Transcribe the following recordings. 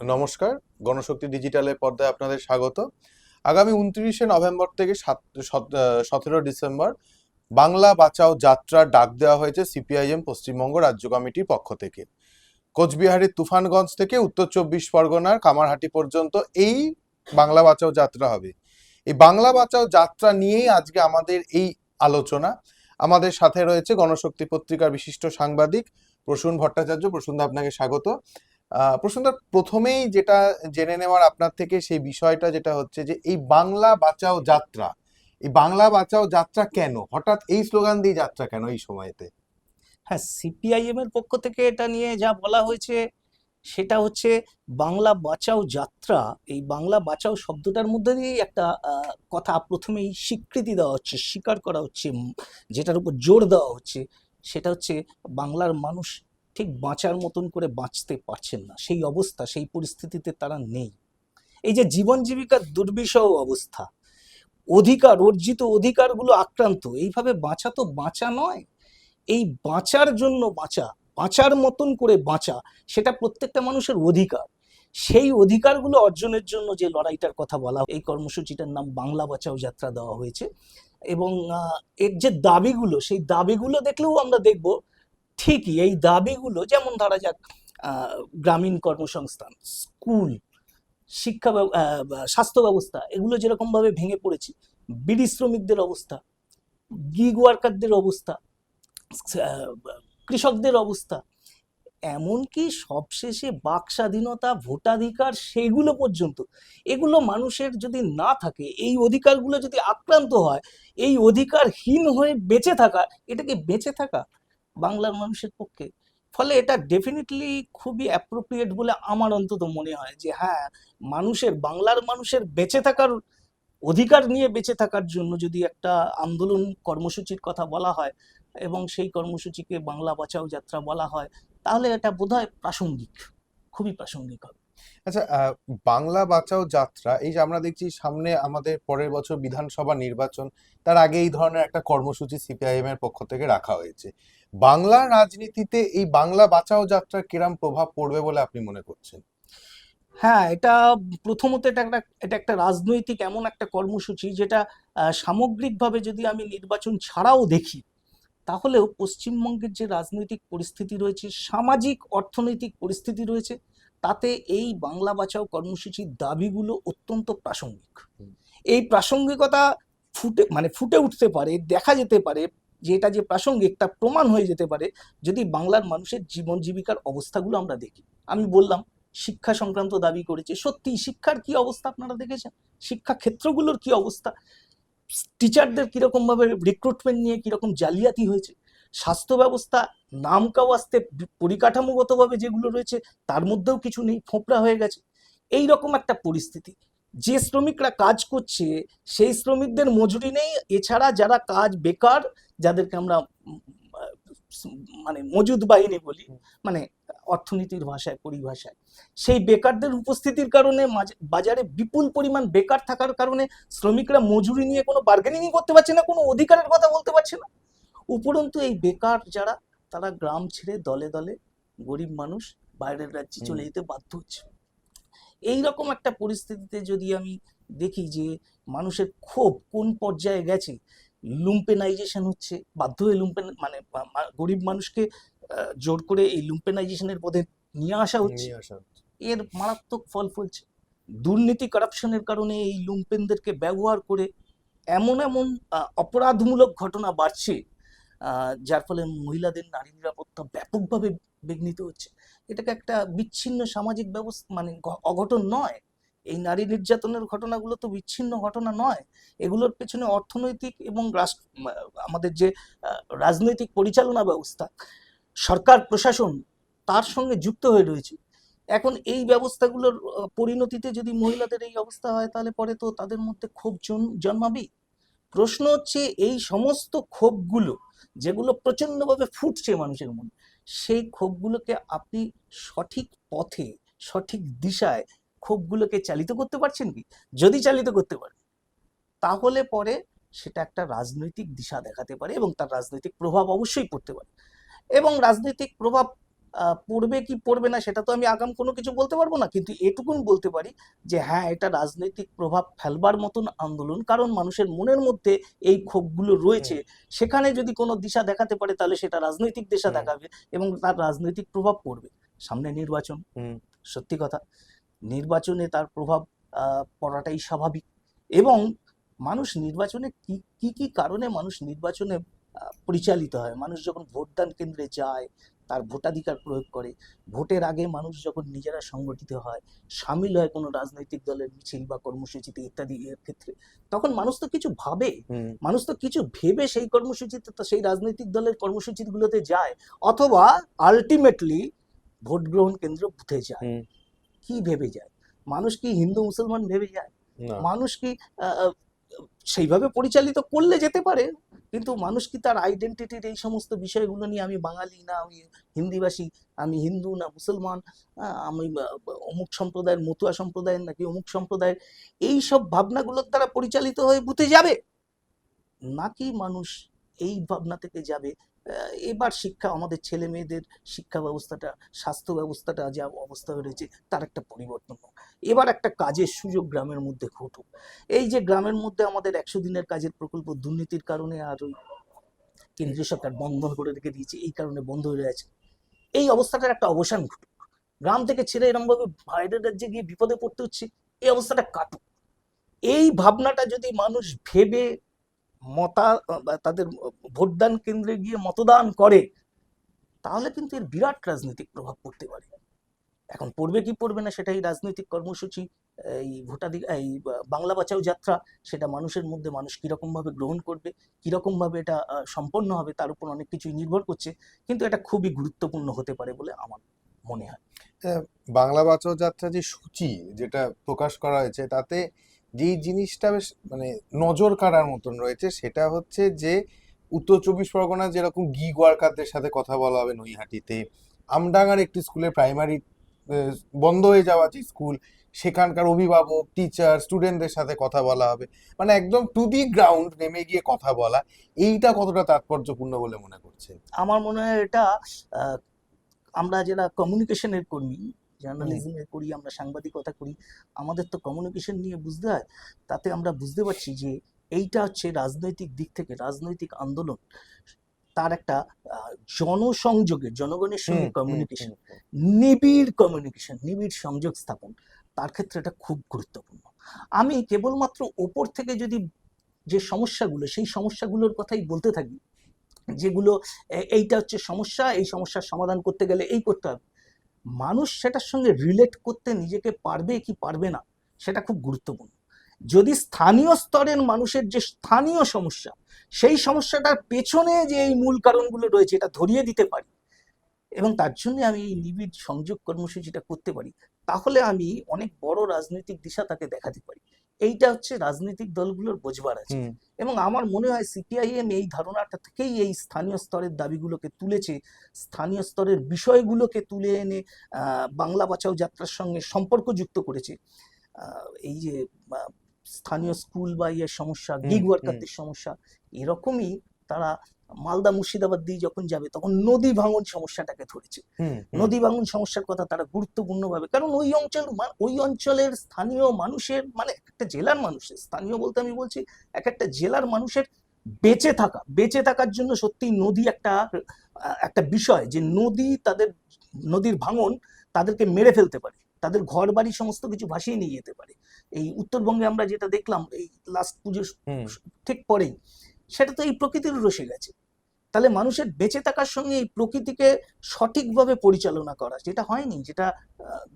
নমস্কার, গণশক্তি ডিজিটালের পর্দায় আপনাদের স্বাগত। আগামী উনত্রিশে নভেম্বর থেকে সাত সতেরো ডিসেম্বর বাংলা বাঁচাও যাত্রার ডাক দেওয়া হয়েছে সিপিআইএম পশ্চিমবঙ্গ রাজ্য কমিটির পক্ষ থেকে। কোচবিহারের তুফানগঞ্জ থেকে উত্তর চব্বিশ পরগনার কামারহাটি পর্যন্ত এই বাংলা বাঁচাও যাত্রা হবে। এই বাংলা বাঁচাও যাত্রা নিয়েই আজকে আমাদের এই আলোচনা। আমাদের সাথে রয়েছে গণশক্তি পত্রিকার বিশিষ্ট সাংবাদিক প্রসূন ভট্টাচার্য। প্রসূন আপনাকে স্বাগত। আহ প্রথমেই যেটা জেনে নেওয়ার আপনার থেকে সেই বিষয়টা যেটা হচ্ছে যে, এই বাংলা বাঁচাও যাত্রা, এই বাংলা বাঁচাও যাত্রা কেন? হঠাৎ এই স্লোগান দিয়ে যাত্রা কেন এই সময়তে? হ্যাঁ সিপিআইএম এর পক্ষ থেকে এটা নিয়ে যা বলা হয়েছে, সেটা হচ্ছে বাংলা বাঁচাও যাত্রা, এই বাংলা বাঁচাও শব্দটার মধ্যে দিয়েই একটা কথা প্রথমেই স্বীকৃতি দেওয়া হচ্ছে, স্বীকার করা হচ্ছে, যেটার উপর জোর দেওয়া হচ্ছে, সেটা হচ্ছে বাংলার মানুষ ঠিক বাঁচার মতন করে বাঁচতে পারছেন না। সেই অবস্থা, সেই পরিস্থিতিতে তারা নেই। এই যে জীবন জীবিকার দুর্বিষহ অবস্থা, অধিকার, অর্জিত অধিকারগুলো আক্রান্ত, এইভাবে বাঁচা তো বাঁচা নয়। এই বাঁচার জন্য বাঁচা, বাঁচার মতন করে বাঁচা, সেটা প্রত্যেকটা মানুষের অধিকার। সেই অধিকারগুলো অর্জনের জন্য যে লড়াইটার কথা বলা এই কর্মসূচিটার নাম বাংলা বাঁচাও যাত্রা দেওয়া হয়েছে। এবং এর যে দাবিগুলো, সেই দাবিগুলো দেখলেও আমরা দেখব ঠিকই, এই দাবিগুলো, যেমন ধরা যাক গ্রামীণ কর্মসংস্থান, স্কুল, শিক্ষা স্বাস্থ্য ব্যবস্থা, এগুলো যেরকমভাবে ভেঙে পড়েছে, বিড়ি শ্রমিকদের অবস্থা গিগ ওয়ার্কারদের অবস্থা কৃষকদের অবস্থা, এমনকি সবশেষে বাক স্বাধীনতা ভোটাধিকার সেগুলো পর্যন্ত, এগুলো মানুষের যদি না থাকে, এই অধিকারগুলো যদি আক্রান্ত হয়, এই অধিকারহীন হয়ে বেঁচে থাকা এটাকে বেঁচে থাকা? বাংলার মানুষের পক্ষে। ফলে এটা ডেফিনেটলি খুবই অ্যাপ্রোপ্রিয়েট বলে আমার অন্তত মনে হয় যে হ্যাঁ মানুষের, বাংলার মানুষের বেঁচে থাকার অধিকার নিয়ে বেঁচে থাকার জন্য যদি একটা আন্দোলন কর্মসূচির কথা বলা হয় এবং সেই কর্মসূচিকে বাংলা বাঁচাও যাত্রা বলা হয়, তাহলে এটা বোধহয় প্রাসঙ্গিক, খুবই প্রাসঙ্গিক হবে। আচ্ছা বাংলা বাঁচাও যাত্রা, এই যে আমরা দেখছি সামনে আমাদের পরের বছর বিধানসভা নির্বাচন, তার আগে এই ধরনের একটা কর্মসূচি সিপিআইএম এর পক্ষ থেকে রাখা হয়েছে। বাংলা রাজনীতিতে এই বাংলা বাঁচাও যাত্রার কিরম প্রভাব পড়বে বলে আপনি মনে করছেন? হ্যাঁ এটা প্রথমত এটা একটা এটা একটা রাজনৈতিক এমন একটা কর্মসূচি যেটা সামগ্রিকভাবে যদি আমি নির্বাচন ছাড়াও দেখি, তাহলেও পশ্চিমবঙ্গের যে রাজনৈতিক পরিস্থিতি রয়েছে, সামাজিক অর্থনৈতিক পরিস্থিতি রয়েছে তাতে এই বাংলা বাঁচাও কর্মসূচির দাবিগুলো অত্যন্ত প্রাসঙ্গিক। এই প্রাসঙ্গিকতা ফুটে মানে ফুটে উঠতে পারে দেখা যেতে পারে যে এটা যে প্রাসঙ্গিক তা প্রমাণ হয়ে যেতে পারে যদি বাংলার মানুষের জীবন জীবিকার অবস্থাগুলো আমরা দেখি। আমি বললাম শিক্ষা সংক্রান্ত দাবি করেছে। সত্যি শিক্ষার কি অবস্থা আপনারা দেখেছেন? শিক্ষা ক্ষেত্রগুলোর কি অবস্থা? টিচারদের কীরকম ভাবে রিক্রুটমেন্ট নিয়ে কীরকম জালিয়াতি হয়েছে? স্বাস্থ্য ব্যবস্থা নাম কাওয়াস্তে পরিকাঠামোগতভাবে যেগুলো রয়েছে, তার মধ্যেও কিছু নেই, ফোঁপড়া হয়ে গেছে। এই রকম একটা পরিস্থিতি। যে শ্রমিকরা কাজ করছে, সেই শ্রমিকদের মজুরি নেই। এছাড়া যারা কাজ বেকার, যাদেরকে আমরা মানে মজুদ বাহিনী বলি মানে অর্থনীতির ভাষায়, পরিভাষায়। সেই বেকারদের উপস্থিতির কারণে বাজারে বিপুল পরিমাণ বেকার থাকার কারণে শ্রমিকরা মজুরি নিয়ে কোনো বার্গেনিংই করতে পারছে না, কোনো অধিকারের কথা বলতে পারছে না। উপরন্তু এই বেকার যারা তারা গ্রাম ছেড়ে দলে দলে গরিব মানুষ বাইরের রাজ্যে চলে যেতে বাধ্য হচ্ছে। এই রকম একটা পরিস্থিতিতে যদি আমি দেখি যে মানুষের ক্ষোভ কোন পর্যায়ে গেছে লুম্পেনাইজেশন হচ্ছে বাধ্য হয়ে লুম্পেন মানে গরিব মানুষকে জোর করে এই লুম্পেনাইজেশনের পথে নিয়ে আসা হচ্ছে। এর মারাত্মক ফল ফলছে। দুর্নীতি করাপশনের কারণে এই লুম্পেনদেরকে ব্যবহার করে এমন এমন অপরাধমূলক ঘটনা বাড়ছে যার ফলে মহিলাদের নারী নিরাপত্তা ব্যাপকভাবে বিঘ্নিত হচ্ছে। এটাকে একটা বিচ্ছিন্ন সামাজিক ব্যবস্থা মানে অঘটন নয়। এই নারী নির্যাতনের ঘটনাগুলো তো বিচ্ছিন্ন ঘটনা নয়। এগুলোর পেছনে অর্থনৈতিক এবং রাষ্ট্র আমাদের যে রাজনৈতিক পরিচালনা ব্যবস্থা, সরকার, প্রশাসন তার সঙ্গে যুক্ত হয়ে রয়েছে। এখন এই ব্যবস্থাগুলোর পরিণতিতে যদি মহিলাদের এই অবস্থা হয়, তাহলে পরে তো তাদের মধ্যে ক্ষোভ জন- জন্মাবেই। প্রশ্ন হচ্ছে এই সমস্ত ক্ষোভগুলো যেগুলো প্রচন্ডভাবে ফুটছে মানুষের মনে, সেই ক্ষোভগুলোকে আপনি সঠিক পথে, সঠিক দিশায় ক্ষোভগুলোকে চালিত করতে পারছেন কি? যদি চালিত করতে পারেন, তাহলে পরে সেটা একটা রাজনৈতিক দিশা দেখাতে পারে এবং তার রাজনৈতিক প্রভাব অবশ্যই পড়তে পারে। এবং রাজনৈতিক প্রভাব পড়বে কি পড়বে না সেটা তো আমি আগাম কোনো কিছু বলতে পারব না। কিন্তু এটুকুন বলতে পারি যে হ্যাঁ এটা রাজনৈতিক প্রভাব ফেলবার মতন আন্দোলন। কারণ মানুষের মনের মধ্যে এই ক্ষোভগুলো রয়েছে। সেখানে যদি কোনো দিশা দেখাতে পারে তাহলে সেটা রাজনৈতিক দিশা দেখাবে এবং তার রাজনৈতিক প্রভাব পড়বে। সামনে নির্বাচন। সত্যি কথা নির্বাচনে তার প্রভাব আহ, পড়াটাই স্বাভাবিক। এবং মানুষ নির্বাচনে কি কি কি কারণে মানুষ নির্বাচনে পরিচালিত হয়? মানুষ যখন ভোটদান কেন্দ্রে যায় তার ভোটাধিকার প্রয়োগ করে। ভোটের আগে মানুষ যখন নিজেরা সংগঠিত হয় সামিল হয় কোনো রাজনৈতিক দলের মিছিল বা কর্মসূচিতে ইত্যাদি এর ক্ষেত্রে তখন মানুষ তো কিছু ভাবে। মানুষ তো কিছু ভেবে সেই কর্মসূচিতে সেই রাজনৈতিক দলের কর্মসূচিগুলোতে যায়। অথবা আলটিমেটলি ভোট গ্রহণ কেন্দ্র বুথে যায়। কি ভেবে যায়? মানুষ কি হিন্দু মুসলমান ভেবে যায়? মানুষ কি সেইভাবে পরিচালিত করলে যেতে পারে, কিন্তু মানুষ কি তার আইডেন্টিটির এই সমস্ত বিষয়গুলো নিয়ে আমি বাঙালি না, আমি হিন্দিভাষী আমি হিন্দু না, মুসলমান আমি অমুক সম্প্রদায়ের মতুয়া সম্প্রদায়ের নাকি অমুক সম্প্রদায়ের, এই সব ভাবনাগুলোর দ্বারা পরিচালিত হয়ে বুথে যাবে? নাকি মানুষ এই ভাবনা থেকে যাবে এবার শিক্ষা, আমাদের ছেলে মেয়েদের শিক্ষা ব্যবস্থাটা, স্বাস্থ্য ব্যবস্থাটা যা অবস্থা রয়েছে তার একটা পরিবর্তন হোক। এবার একটা কাজের সুযোগ গ্রামের মধ্যে ঘটুক। এই যে গ্রামের মধ্যে আমাদের একশো দিনের কাজের প্রকল্প দুর্নীতির কারণে আর ওই কেন্দ্রীয় সরকার বন্ধ করে রেখে দিয়েছে, এই কারণে বন্ধ হয়ে আছে এই অবস্থাটার একটা অবসান ঘটুক। গ্রাম থেকে ছেড়ে এরমভাবে বাইরের রাজ্যে গিয়ে বিপদে পড়তে হচ্ছে, এই অবস্থাটা কাটুক। এই ভাবনাটা যদি মানুষ ভেবে মতা, তাদের ভোটদান কেন্দ্রে গিয়ে মতদান করে, তাহলে কিন্তু এর বিরাট রাজনৈতিক প্রভাব পড়তে পারে। এখন পড়বে কি পড়বে না সেটাই রাজনৈতিক কর্মসূচি, এই ভোটাধি, এই বাংলা বাঁচাও যাত্রা, সেটা মানুষের মধ্যে মানুষ কীরকমভাবে গ্রহণ করবে, কীরকমভাবে এটা সম্পন্ন হবে তার উপর অনেক কিছুই নির্ভর করছে, কিন্তু এটা খুবই গুরুত্বপূর্ণ হতে পারে বলে আমার মনে হয়। বাংলা বাঁচাও যাত্রা যে সূচি যেটা প্রকাশ করা হয়েছে, তাতে যেই জিনিসটা বেশ মানে নজর কাড়ার মতন রয়েছে, সেটা হচ্ছে যে উত্তর চব্বিশ পরগনা যেরকম গিগ ওয়ার্কারদের সাথে কথা বলা হবে নৈহাটিতে, আমডাঙ্গার একটি স্কুলে প্রাইমারি বন্ধ হয়ে যাওয়া যে স্কুল, সেখানকার অভিভাবক, টিচার, স্টুডেন্টদের সাথে কথা বলা হবে মানে একদম টু দি গ্রাউন্ড নেমে গিয়ে কথা বলা, এইটা কতটা তাৎপর্যপূর্ণ বলে মনে করছে আমার মনে হয় এটা আমরা যারা কমিউনিকেশনের কর্মী জার্নালিজমের করি আমরা সাংবাদিকতা করি আমাদের তো কমিউনিকেশন নিয়ে বুঝতে হয়। তাতে আমরা বুঝতে পারছি যে এইটা হচ্ছে রাজনৈতিক দিক থেকে রাজনৈতিক আন্দোলন। তার একটা জনসংযোগের জনগণের সঙ্গে কমিউনিকেশন নিবিড় কমিউনিকেশন নিবিড় সংযোগ স্থাপন তার ক্ষেত্রে এটা খুব গুরুত্বপূর্ণ। আমি কেবলমাত্র ওপর থেকে যদি যে সমস্যাগুলো সেই সমস্যাগুলোর কথাই বলতে থাকি যেগুলো এইটা হচ্ছে সমস্যা এই সমস্যার সমাধান করতে গেলে এই করতে হবে। মানুষ সেটার সঙ্গে রিলেট করতে নিজেকে পারবে কি পারবে না, সেটা খুব গুরুত্বপূর্ণ। যদি স্থানীয় স্তরের মানুষের যে স্থানীয় সমস্যা, সেই সমস্যাটার পেছনে যে এই মূল কারণগুলো রয়েছে, এটা ধরিয়ে দিতে পারি এবং তার জন্য আমি এই নিবিড় সংযোগ কর্মসূচিটা করতে পারি, তাহলে আমি অনেক বড় রাজনৈতিক দিশা তাকে দেখাতে পারি। এইটা হচ্ছে রাজনৈতিক দলগুলোর বোঝবার আছে। এবং আমার মনে হয় সিপিআইএম এই ধারণাটা থেকেই এই স্থানীয় স্তরের দাবিগুলোকে তুলেছে। স্থানীয় স্তরের বিষয়গুলোকে তুলে এনে আহ, বাংলা বাঁচাও যাত্রার সঙ্গে সম্পর্ক যুক্ত করেছে এই যে স্থানীয় স্কুল বা ইয়ের সমস্যা গিগ ওয়ার্কারদের সমস্যা এরকমই তারা মালদা মুর্শিদাবাদ দিয়ে যখন যাবে তখন নদী ভাঙন সমস্যাটাকে ধরেছে। নদী ভাঙন সমস্যার কথা তারা গুরুত্বপূর্ণ ভাবে কারণ ওই অঞ্চল ওই অঞ্চলের স্থানীয় মানুষের মানে একটা জেলার মানুষের স্থানীয় বলতে আমি বলছি এক একটা জেলার মানুষের বেঁচে থাকা বেঁচে থাকার জন্য সত্যি নদী একটা একটা বিষয় যে নদী তাদের নদীর ভাঙন তাদেরকে মেরে ফেলতে পারে তাদের ঘর বাড়ি সমস্ত কিছু ভাসিয়ে নিয়ে যেতে পারে। এই উত্তরবঙ্গে আমরা যেটা দেখলাম এই লাস্ট পুজোর ঠিক পরেই সেটা তো এই প্রকৃতির রসে গেছে তাহলে মানুষের বেঁচে থাকার সঙ্গে এই প্রকৃতিকে সঠিকভাবে পরিচালনা করা যেটা হয়নি যেটা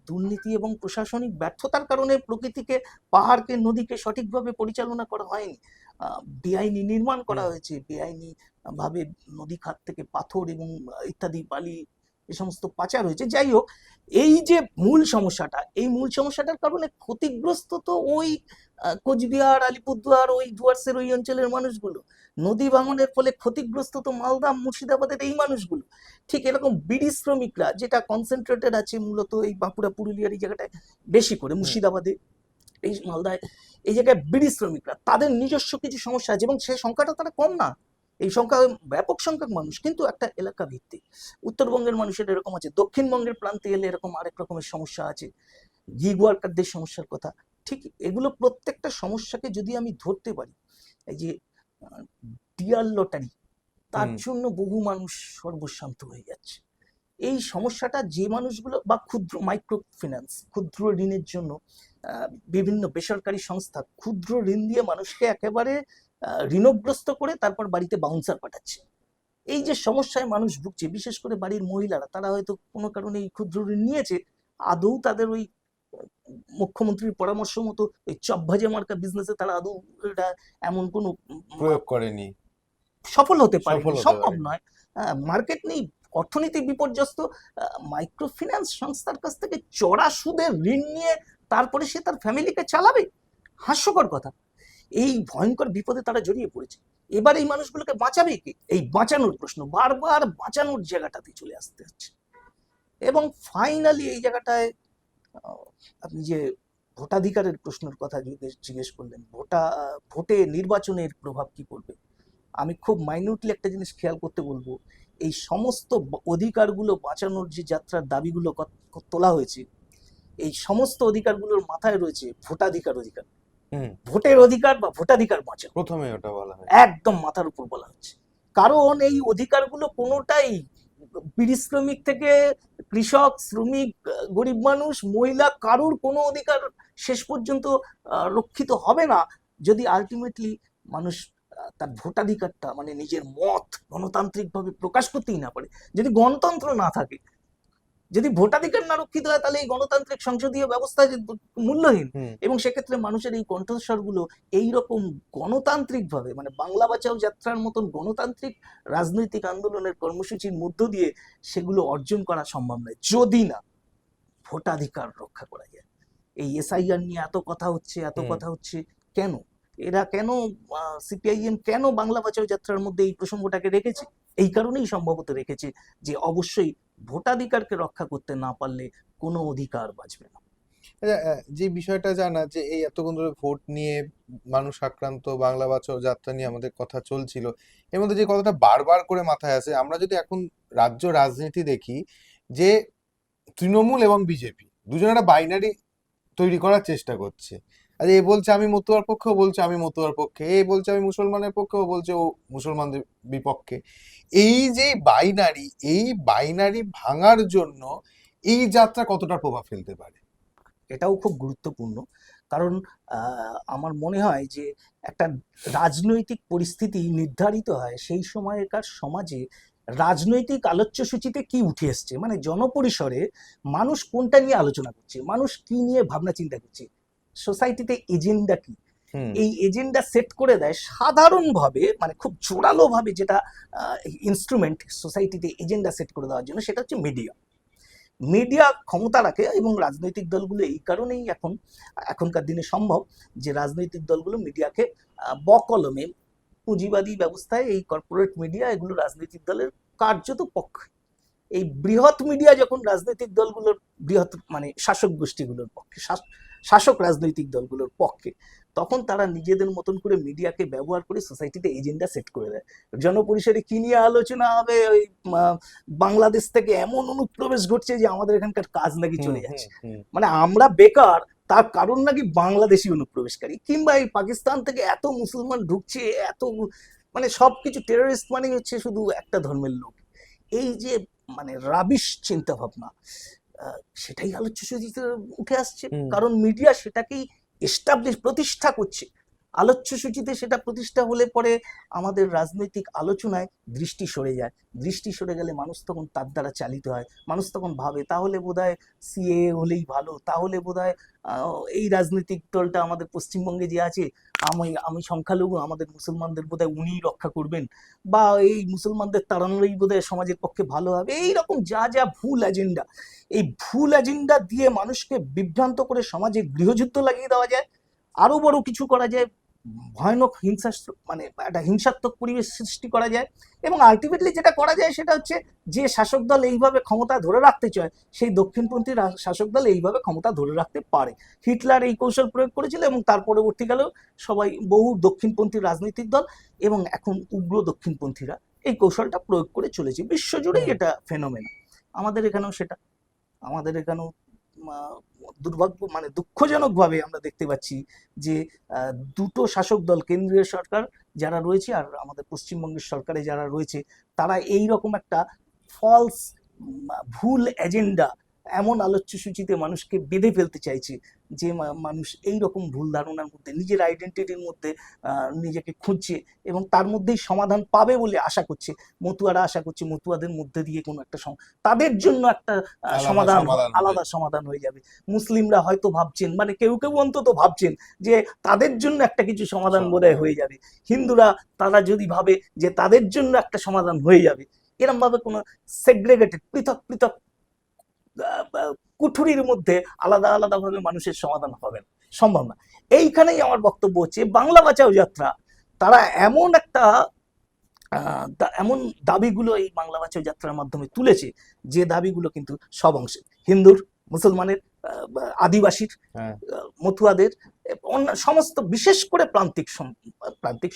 দুর্নীতি এবং প্রশাসনিক ব্যর্থতার কারণে প্রকৃতিকে পাহাড়কে নদীকে সঠিকভাবে পরিচালনা করা হয়নি। বেআইনি নির্মাণ করা হয়েছে বেআইনি ভাবে নদী খাত থেকে পাথর এবং ইত্যাদি বালি এ সমস্ত পাচার হয়েছে। যাই হোক এই যে মূল সমস্যাটা এই মূল সমস্যাটার কারণে ক্ষতিগ্রস্ত তো ওই কোচবিহার আলিপুরদুয়ার ওই ডুয়ার্সের ওই অঞ্চলের মানুষগুলো। নদী ভাঙনের ফলে ক্ষতিগ্রস্ত তো মালদা মুর্শিদাবাদের এই মানুষগুলো। ঠিক এরকম বিড়ি শ্রমিকরা যেটা কনসেন্ট্রেটেড আছে মূলত এই বাঁকুড়া পুরুলিয়ার এই জায়গাটায় বেশি করে মুর্শিদাবাদে এই মালদায় এই জায়গায় বিড়ি শ্রমিকরা। তাদের নিজস্ব কিছু সমস্যা আছে এবং সেই সংখ্যাটা তারা কম না। এই সংখ্যা ব্যাপক সংখ্যক মানুষ কিন্তু একটা এলাকা ভিত্তিক। উত্তরবঙ্গের মানুষের এরকম আছে দক্ষিণবঙ্গের প্রান্তে এলে এরকম আরেক রকমের সমস্যা আছে। গিগ ওয়ার্কারদের সমস্যার কথা। ঠিক এগুলো প্রত্যেকটা সমস্যাকে যদি আমি ধরতে পারি এই যে ডিয়ার লটারি তার জন্য বহু মানুষ সর্বশান্ত হয়ে যাচ্ছে। এই সমস্যাটা যে মানুষগুলো বা ক্ষুদ্র মাইক্রো ফিন্যান্স ক্ষুদ্র ঋণের জন্য বিভিন্ন বেসরকারি সংস্থা ক্ষুদ্র ঋণ দিয়ে মানুষকে একেবারে ঋণগ্রস্ত করে তারপর বাড়িতে বাউন্সার পাঠাচ্ছে। এই যে সমস্যায় মানুষ ভুগছে বিশেষ করে বাড়ির মহিলারা তারা হয়তো কোনো কারণে এই ক্ষুদ্র ঋণ নিয়েছে আদৌ তাদের ওই মুখ্যমন্ত্রীর পরামর্শ মতো ওই চপভাজে মার্কা বিজনেসে তারা আদৌ এটা এমন কোনো প্রয়োগ করেনি। সফল হতে পারে সম্ভব নয়। মার্কেট নেই অর্থনীতি বিপর্যস্ত মাইক্রো ফিন্যান্স সংস্থার কাছ থেকে চড়া সুদের ঋণ নিয়ে তারপরে সে তার ফ্যামিলিকে চালাবে? হাস্যকর কথা। এই ভয়ঙ্কর বিপদে তারা জড়িয়ে পড়েছে। এবার এই মানুষগুলোকে বাঁচাবে কি? এই বাঁচানোর প্রশ্ন বারবার বাঁচানোর জায়গাটাতে চলে আসতে হচ্ছে। এবং ফাইনালি এই জায়গাটায় আপনি যে ভোটাধিকারের প্রশ্নের কথা জিজ্ঞেস করলেন ভোটা ভোটে নির্বাচনের প্রভাব কি পড়বে? আমি খুব মাইনিউটলি একটা জিনিস খেয়াল করতে বলব এই সমস্ত অধিকারগুলো বাঁচানোর যে যাত্রার দাবিগুলো তোলা হয়েছে এই সমস্ত অধিকারগুলোর মাথায় রয়েছে ভোটাধিকার অধিকার। হুম। ভোটের অধিকার বা ভোটাধিকার বাঁচানো। প্রথমে ওটা বলা হয় একদম মাথার উপর বলা হচ্ছে। কারণ এই অধিকারগুলো কোনোটাই থেকে কৃষক, শ্রমিক, গরিব মানুষ, মহিলা কারুর কোনো অধিকার শেষ পর্যন্ত রক্ষিত হবে না। যদি আলটিমেটলি মানুষ তার ভোটাধিকারটা মানে নিজের মত গণতান্ত্রিকভাবে প্রকাশ করতেই না পারে, যদি গণতন্ত্র না থাকে যদি ভোটাধিকার না রক্ষিত হয় তাহলে এই গণতান্ত্রিক সংসদীয় ব্যবস্থা মূল্যহীন এবং সেক্ষেত্রে মানুষের এই কণ্ঠস্বরগুলো এইরকম গণতান্ত্রিকভাবে মানে বাংলা বাঁচাও যাত্রার মতন গণতান্ত্রিক রাজনৈতিক আন্দোলনের কর্মসূচির মধ্য দিয়ে সেগুলো অর্জন করা সম্ভব নয়। যদি না ভোটাধিকার রক্ষা করা যায়। এই এসআইআর নিয়ে এত কথা হচ্ছে এত কথা হচ্ছে কেন? এরা কেন সিপিআইএম কেন বাংলা বাঁচাও যাত্রার মধ্যে এই প্রসঙ্গটাকে রেখেছে? এই কারণেই সম্ভবত রেখেছে যে অবশ্যই ভোটাধিকারকে রক্ষা করতে না পারলে কোনো অধিকার বাঁচবে না। আচ্ছা, যে বিষয়টা জানা যে এই এতক্ষণ ধরে ভোট নিয়ে মানুষ আক্রান্ত বাংলা বাঁচাও যাত্রা নিয়ে আমাদের কথা চলছিল এর মধ্যে যে কথাটা বারবার করে মাথায় আসে আমরা যদি এখন রাজ্য রাজনীতি দেখি যে তৃণমূল এবং বিজেপি দুজনে একটা বাইনারি তৈরি করার চেষ্টা করছে। আর, এ বলছে আমি মতুয়ার পক্ষে বলছে আমি মতুয়ার পক্ষে, এ বলছে আমি মুসলমানের পক্ষে বলছে ও মুসলমানদের বিপক্ষে। এই যে বাইনারি, এই বাইনারি ভাঙার জন্য এই যাত্রা কতটা প্রভাব ফেলতে পারে? এটাও খুব গুরুত্বপূর্ণ। কারণ আমার মনে হয় যে একটা রাজনৈতিক পরিস্থিতি নির্ধারিত হয়, সেই সময়কার সমাজে রাজনৈতিক আলোচ্যসূচিতে কি উঠে এসছে? মানে জনপরিসরে মানুষ কোনটা নিয়ে আলোচনা করছে? মানুষ কি নিয়ে ভাবনা চিন্তা করছে? সোসাইটিতে এজেন্ডা কি? এই এজেন্ডা সেট করে দেয় সাধারণভাবে মানে খুব জোরালোভাবে যেটা ইনস্ট্রুমেন্ট সোসাইটিতে এজেন্ডা সেট করে দেওয়ার জন্য সেটা হচ্ছে মিডিয়া মিডিয়া ক্ষমতা রাখে এবং রাজনৈতিক দলগুলো এই কারণেই এখন এখনকার দিনে সম্ভব যে রাজনৈতিক দলগুলো মিডিয়াকে বকলমে পুঁজিবাদী ব্যবস্থায় এই কর্পোরেট মিডিয়া এগুলো রাজনৈতিক দলের কার্যত পক্ষে। এই বৃহৎ মিডিয়া যখন রাজনৈতিক দলগুলোর বৃহৎ মানে শাসক গোষ্ঠীগুলোর পক্ষে শাসক রাজনৈতিক দলগুলোর পক্ষে তখন তারা নিজেদের মতন করে মিডিয়াকে ব্যবহার করে সোসাইটিতে এজেন্ডা সেট করে দেয়। জনপরিসরে কি নিয়ে আলোচনা হবে? ওই বাংলাদেশ থেকে এমন অনুপ্রবেশ ঘটছে যে আমাদের এখানকার কাজ নাকি চলে যাচ্ছে। মানে আমরা বেকার তার কারণ নাকি বাংলাদেশি অনুপ্রবেশকারী। কিংবা এই পাকিস্তান থেকে এত মুসলমান ঢুকছে এত মানে সবকিছু টেররিস্ট মানে হচ্ছে শুধু একটা ধর্মের লোক। এই যে মানে রাবিশ চিন্তা ভাবনা সেটাই আলোচ্য উঠে আসছে। কারণ মিডিয়া সেটাকেই এস্টাবলিশ প্রতিষ্ঠা করছে। আলোচ্য সূচিতে সেটা প্রতিষ্ঠা হলে পরে আমাদের রাজনৈতিক আলোচনায় দৃষ্টি সরে যায়। দৃষ্টি সরে গেলে মানুষ তখন তার দ্বারা চালিত হয়। মানুষ তখন ভাবে, তাহলে বোধহয় সিএ হলেই ভালো, তাহলে বোধহয় এই রাজনৈতিক দলটা আমাদের পশ্চিমবঙ্গে যে আছে, আমি আমি সংখ্যালঘু, আমাদের মুসলমানদের বোধহয় উনিই রক্ষা করবেন। বা এই মুসলমানদের তাড়ানোই বোধহয় সমাজের পক্ষে ভালো হবে। এই রকম যা যা ভুল এজেন্ডা এই ভুল এজেন্ডা দিয়ে মানুষকে বিভ্রান্ত করে সমাজে গৃহযুদ্ধ লাগিয়ে দেওয়া যায়। আরও বড় কিছু করা যায়। ভয়ানক হিংসা মানে একটা হিংসাত্মক পরিবেশ সৃষ্টি করা যায় এবং আলটিমেটলি যেটা করা যায় সেটা হচ্ছে যে শাসক দল এইভাবে ক্ষমতা ধরে রাখতে চায় সেই দক্ষিণপন্থী শাসক দল এইভাবে ক্ষমতা ধরে রাখতে পারে। হিটলার এই কৌশল প্রয়োগ করেছিল এবং তার পরবর্তীকালেও সবাই বহু দক্ষিণপন্থী রাজনৈতিক দল এবং এখন উগ্র দক্ষিণপন্থীরা এই কৌশলটা প্রয়োগ করে চলেছে। বিশ্বজুড়েই এটা ফেনোমেনা আমাদের এখানেও সেটা। আমাদের এখানেও দুর্ভাগ্য মানে দুঃখজনকভাবে আমরা দেখতে পাচ্ছি যে দুটো শাসক দল, কেন্দ্রীয় সরকার যারা রয়েছে আর আমাদের পশ্চিমবঙ্গের সরকারে যারা রয়েছে, তারা এই রকম একটা ফলস ভুল এজেন্ডা এমন আলোচ্য সূচিতে মানুষকে বেঁধে ফেলতে চাইছে যে মানুষ এই রকম ভুল ধারণার মধ্যে নিজের আইডেন্টিটির মধ্যে নিজেকে খুঁজছে এবং তার মধ্যেই সমাধান পাবে বলে আশা করছে। মতুয়ারা আশা করছে মতুয়াদের মধ্যে দিয়ে কোনো একটা তাদের জন্য একটা আলাদা সমাধান আলাদা সমাধান হয়ে যাবে। মুসলিমরা হয়তো ভাবছেন মানে কেউ কেউ অন্তত ভাবছেন যে তাদের জন্য একটা কিছু সমাধান। বোধহয় হয়ে যাবে। হিন্দুরা তারা যদি ভাবে যে তাদের জন্য একটা সমাধান হয়ে যাবে এরম ভাবে কোনো সেগ্রেগেটেড পৃথক পৃথক কুঠুরির মধ্যে আলাদা আলাদা ভাবে মানুষের সমাধান হবে সম্ভব না। এইখানেই আমার বক্তব্য হচ্ছে বাংলা বাঁচাও যাত্রা। তারা এমন একটা এমন দাবিগুলো এই বাংলা বাঁচাও যাত্রার মাধ্যমে তুলেছে যে দাবিগুলো কিন্তু সব অংশে। হিন্দুর মুসলমানের আদিবাসীর হ্যাঁ। অন্য সমস্ত বিশেষ করে প্রান্তিক প্রান্তিক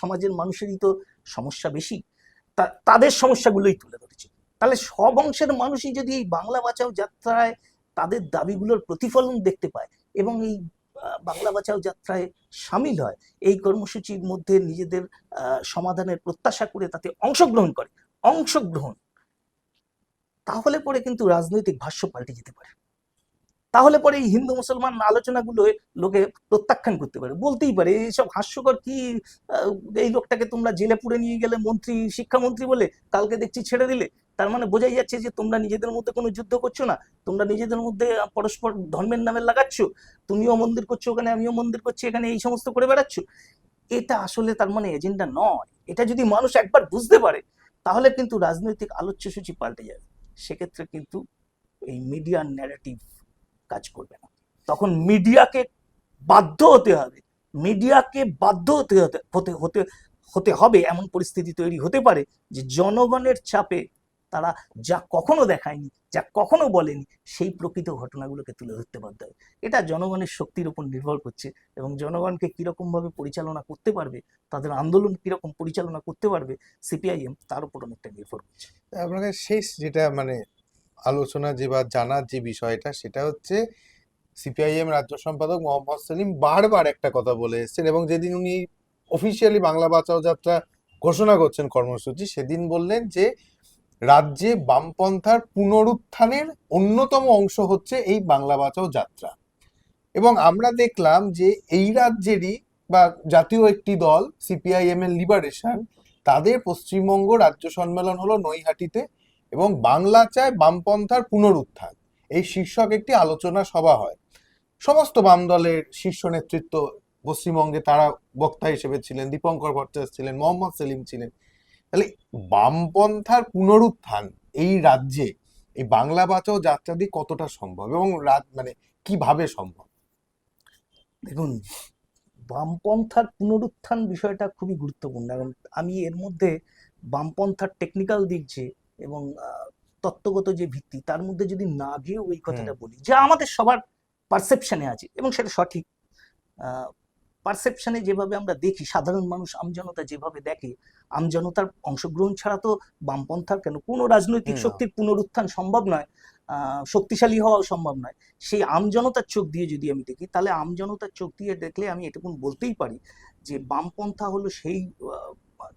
সমাজের মানুষেরই তো সমস্যা বেশি। তাদের সমস্যাগুলোই তুলে ধরেছে। তাহলে সব অংশের মানুষই যদি এই বাংলা বাঁচাও যাত্রায় তাদের দাবিগুলোর প্রতিফলন দেখতে পায় এবং এই বাংলা বাঁচাও যাত্রায় সামিল হয়, এই কর্মসূচির মধ্যে নিজেদের সমাধানের প্রত্যাশা করে তাতে অংশগ্রহণ করে, অংশগ্রহণ, তাহলে পরে কিন্তু রাজনৈতিক ভাষ্য পাল্টে যেতে পারে। তাহলে পরে এই হিন্দু মুসলমান আলোচনাগুলো লোকে প্রত্যাখ্যান করতে পারে। বলতেই পারে এইসব হাস্যকর কি এই লোকটাকে তোমরা জেলে পুরে নিয়ে গেলে মন্ত্রী, শিক্ষামন্ত্রী বলে কালকে দেখছি ছেড়ে দিলে, তার মানে বোঝাই যাচ্ছে যে তোমরা নিজেদের মধ্যে কোনো যুদ্ধ করছ না, তোমরা নিজেদের মধ্যে পরস্পর ধর্মের নামে লাগাচ্ছ, তুমিও মন্দির করছ ওখানে, আমিও মন্দির করছি, এখানে এই সমস্ত করে বেড়াচ্ছ। এটা আসলে তার মানে এজেন্ডা নয়। এটা যদি মানুষ একবার বুঝতে পারে, তাহলে কিন্তু রাজনৈতিক আলোচ্যসূচি পাল্টে যাবে। সেক্ষেত্রে কিন্তু এই মিডিয়ার ন্যারেটিভ কাজ করবে না। তখন মিডিয়াকে বাধ্য হতে হবে। মিডিয়াকে বাধ্য হতে হতে হতে হতে হবে এমন পরিস্থিতি তৈরি হতে পারে যে জনগণের চাপে তারা যা কখনো দেখায়নি, যা কখনো বলেনি, সেই প্রকৃত ঘটনাগুলোকে তুলে ধরতে বাধ্য হবে এটা জনগণের শক্তির উপর নির্ভর করছে এবং জনগণকে কীরকম ভাবে পরিচালনা করতে পারবে, তাদের আন্দোলন কীরকম পরিচালনা করতে পারবে, সিপিআইএম তার উপর অনেকটা নির্ভর করছে। আপনাকে শেষ যেটা মানে আলোচনা যে বা জানার যে বিষয়টা, সেটা হচ্ছে সিপিআইএম রাজ্য সম্পাদক মোহাম্মদ সেলিম বারবার একটা কথা বলে এসেছেন এবং যেদিন উনি অফিসিয়ালি বাংলা বাঁচাও যাত্রা ঘোষণা করছেন কর্মসূচি, সেদিন বললেন যে রাজ্যে বামপন্থার পুনরুত্থানের অন্যতম অংশ হচ্ছে এই বাংলা বাঁচাও যাত্রা। এবং আমরা দেখলাম যে এই রাজ্যেরই বা জাতীয় একটি দল, সিপিআইএম এর লিবারেশন তাদের পশ্চিমবঙ্গ রাজ্য সম্মেলন হলো নৈহাটিতে। এবং বাংলা চায় বামপন্থার পুনরুত্থান। এই শীর্ষক একটি আলোচনা সভা হয়। সমস্ত বাম দলের শীর্ষ নেতৃত্ব পশ্চিমবঙ্গে তারা বক্তা হিসেবে ছিলেন, দীপঙ্কর ভট্টাচার্য ছিলেন, মোহাম্মদ সেলিম ছিলেন। তাহলে বামপন্থার পুনরুত্থান এই রাজ্যে, এই বাংলা বাঁচাও যাত্রা দিয়ে কতটা সম্ভব এবং মানে কীভাবে সম্ভব? দেখুন, বামপন্থার পুনরুত্থান বিষয়টা খুবই গুরুত্বপূর্ণ। এবং আমি এর মধ্যে বামপন্থার টেকনিক্যাল দিক যে এবং তত্ত্বগত যে ভিত্তি তার মধ্যে যদি না গিয়েও ওই কথাটা বলি যা আমাদের সবার পারসেপশনে আছে এবং সেটা সঠিক পারসেপশনে যেভাবে আমরা দেখি সাধারণ মানুষ আমজনতা যেভাবে দেখে আমজনতার অংশগ্রহণ ছাড়া তো বামপন্থার কেন? কোনো রাজনৈতিক শক্তির পুনরুত্থান সম্ভব নয় আহ, শক্তিশালী হওয়াও সম্ভব নয়। সেই আমজনতার চোখ দিয়ে যদি আমি দেখি তাহলে আমজনতার চোখ দিয়ে দেখলে আমি এটুকু বলতেই পারি যে বামপন্থা হলো সেই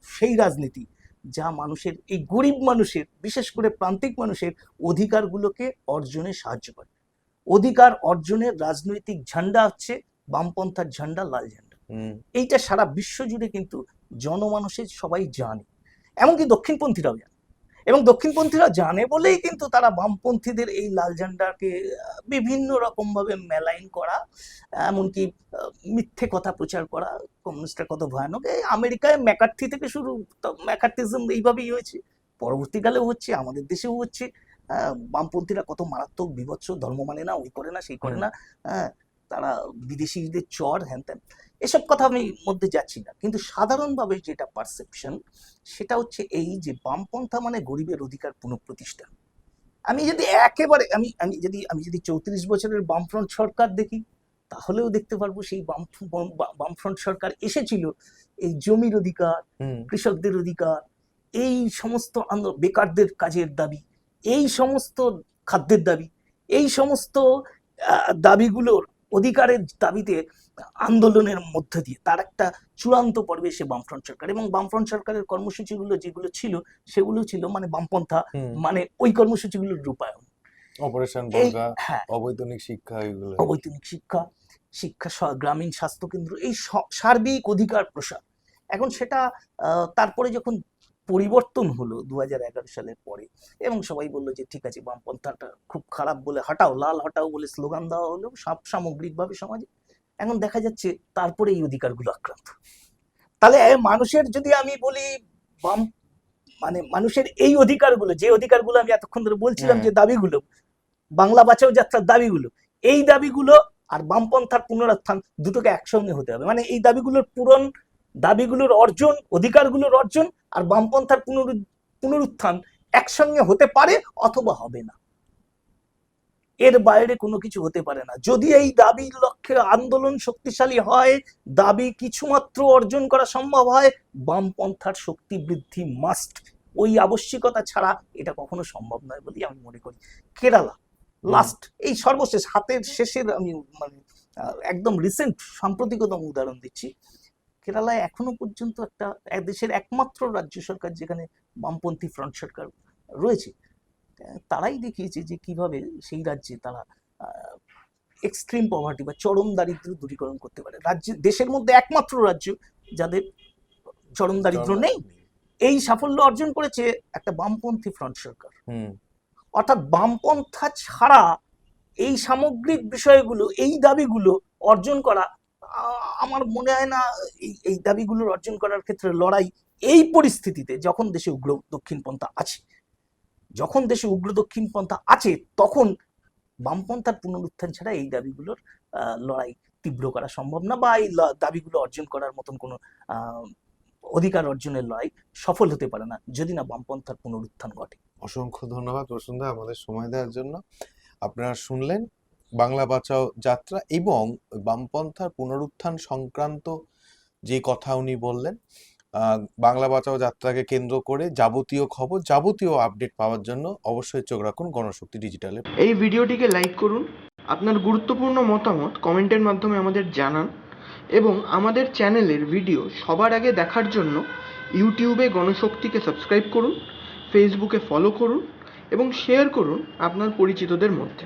সেই রাজনীতি। যা মানুষের এই গরিব মানুষের বিশেষ করে প্রান্তিক মানুষের অধিকারগুলোকে অর্জনে সাহায্য করে। অধিকার অর্জনের রাজনৈতিক ঝান্ডা হচ্ছে বামপন্থার ঝান্ডা লাল ঝান্ডা। এইটা সারা বিশ্ব জুড়ে কিন্তু জনমানুষের সবাই জানে। এমনকি দক্ষিণপন্থীরাও জানে। এবং দক্ষিণপন্থীরা জানে বলেই কিন্তু তারা বামপন্থীদের এই লাল ঝান্ডাকে বিভিন্ন রকম ভাবে মেলাইন করা এমনকি মিথ্যে কথা প্রচার করা কমিউনিস্টের কত ভয়ানক। এই আমেরিকায় ম্যাকার্থি থেকে শুরু ম্যাকার্থিজম এইভাবেই হয়েছে। পরবর্তীকালেও হচ্ছে আমাদের দেশেও হচ্ছে আহ, বামপন্থীরা কত মারাত্মক বিভৎস ধর্ম মানে না ওই করে না সেই করে না হ্যাঁ। তারা বিদেশিদের চর হ্যান ত্যান এসব কথা আমি মধ্যে যাচ্ছি না। কিন্তু সাধারণভাবে যেটা পারসেপশন সেটা হচ্ছে এই যে বামপন্থা মানে গরিবের অধিকার পুনঃপ্রতিষ্ঠা। আমি যদি একেবারে আমি আমি যদি আমি যদি চৌত্রিশ বছরের বামফ্রন্ট সরকার দেখি তাহলেও দেখতে পারব সেই বাম বাম- বামফ্রন্ট সরকার এসেছিল এই জমির অধিকার কৃষকদের অধিকার এই সমস্ত বেকারদের কাজের দাবি এই সমস্ত খাদ্যের দাবি এই সমস্ত দাবিগুলোর অধিকারের দাবিতে আন্দোলনের মধ্যে দিয়ে তার একটা চূড়ান্ত পর্বে সে বামফ্রন্ট সরকার এবং বামফ্রন্ট সরকারের কর্মসূচিগুলো যেগুলো ছিল সেগুলো ছিল মানে বামপন্থা মানে ওই কর্মসূচিগুলোর রূপায়ণ। অপারেশন হ্যাঁ। অবৈতনিক শিক্ষা এগুলো। অবৈতনিক শিক্ষা শিক্ষা গ্রামীণ স্বাস্থ্যকেন্দ্র এই স- সার্বিক অধিকার প্রসার। এখন সেটা আহ, তারপরে যখন পরিবর্তন হলো দুই হাজার এগারো সালের পরে। এবং সবাই বলল যে ঠিক আছে বামপন্থাটা খুব খারাপ বলে হটাও লাল হটাও বলে স্লোগান দেওয়া হলো সব সামগ্রিকভাবে সমাজে। এখন দেখা যাচ্ছে তারপরে এই অধিকারগুলো আক্রান্ত। তাহলে মানুষের যদি আমি বলি বাম মানে মানুষের এই অধিকারগুলো যে অধিকারগুলো আমি এতক্ষণ ধরে বলছিলাম হ্যাঁ। যে দাবিগুলো বাংলা বাঁচাও যাত্রার দাবিগুলো এই দাবিগুলো আর বামপন্থার পুনরুত্থান দুটোকে একসঙ্গে হতে হবে। মানে এই দাবিগুলোর পূরণ দাবিগুলোর অর্জন অধিকারগুলোর অর্জন আর বামপন্থার পুনরু- পুনরুত্থান একসঙ্গে হতে পারে অথবা হবে না। এর বাইরে কোনো কিছু হতে পারে না। যদি এই দাবির লক্ষ্যে আন্দোলন শক্তিশালী হয় দাবি কিছুমাত্র অর্জন করা সম্ভব হয় বামপন্থার শক্তি বৃদ্ধি মাস্ট ওই আবশ্যিকতা ছাড়া এটা কখনো সম্ভব নয় বলে আমি মনে করি। কেরালা লাস্ট এই সর্বশেষ হাতের শেষের আমি মানে একদম রিসেন্ট সাম্প্রতিকতম উদাহরণ দিচ্ছি। কেরালায় এখনও পর্যন্ত একটা এক দেশের একমাত্র রাজ্য সরকার যেখানে বামপন্থী ফ্রন্ট সরকার রয়েছে তারাই দেখিয়েছে যে কীভাবে সেই রাজ্যে তারা এক্সট্রিম পভার্টি বা চরম দারিদ্র দূরীকরণ করতে পারে। রাজ্য দেশের মধ্যে একমাত্র রাজ্য যাদের চরম দারিদ্র নেই এই সাফল্য অর্জন করেছে একটা বামপন্থী ফ্রন্ট সরকার। হুম। অর্থাৎ বামপন্থা ছাড়া এই সামগ্রিক বিষয়গুলো এই দাবিগুলো অর্জন করা আমার মনে হয় না এই দাবিগুলোর অর্জন করার ক্ষেত্রে লড়াই এই পরিস্থিতিতে যখন দেশে উগ্র দক্ষিণপন্থা আছে, যখন দেশে উগ্র দক্ষিণপন্থা আছে, তখন বামপন্থার পুনরুত্থান ছাড়া এই দাবিগুলোর লড়াই তীব্র করা সম্ভব না বা এই দাবিগুলো অর্জন করার মতন কোনো অধিকার অর্জনের লড়াই সফল হতে পারে না, যদি না বামপন্থার পুনরুত্থান ঘটে। অসংখ্য ধন্যবাদ বসুন্ধরা আমাদের সময় দেওয়ার জন্য। আপনারা শুনলেন বাংলা বাঁচাও যাত্রা এবং বামপন্থার পুনরুত্থান সংক্রান্ত যে কথা উনি বললেন বাংলা বাঁচাও যাত্রাকে কেন্দ্র করে যাবতীয় খবর, যাবতীয় আপডেট পাওয়ার জন্য অবশ্যই চোখ রাখুন গণশক্তি ডিজিটালে। এই ভিডিওটিকে লাইক করুন, আপনার গুরুত্বপূর্ণ মতামত কমেন্টের মাধ্যমে আমাদের জানান এবং আমাদের চ্যানেলের ভিডিও সবার আগে দেখার জন্য ইউটিউবে গণশক্তিকে সাবস্ক্রাইব করুন, ফেসবুকে ফলো করুন এবং শেয়ার করুন আপনার পরিচিতদের মধ্যে।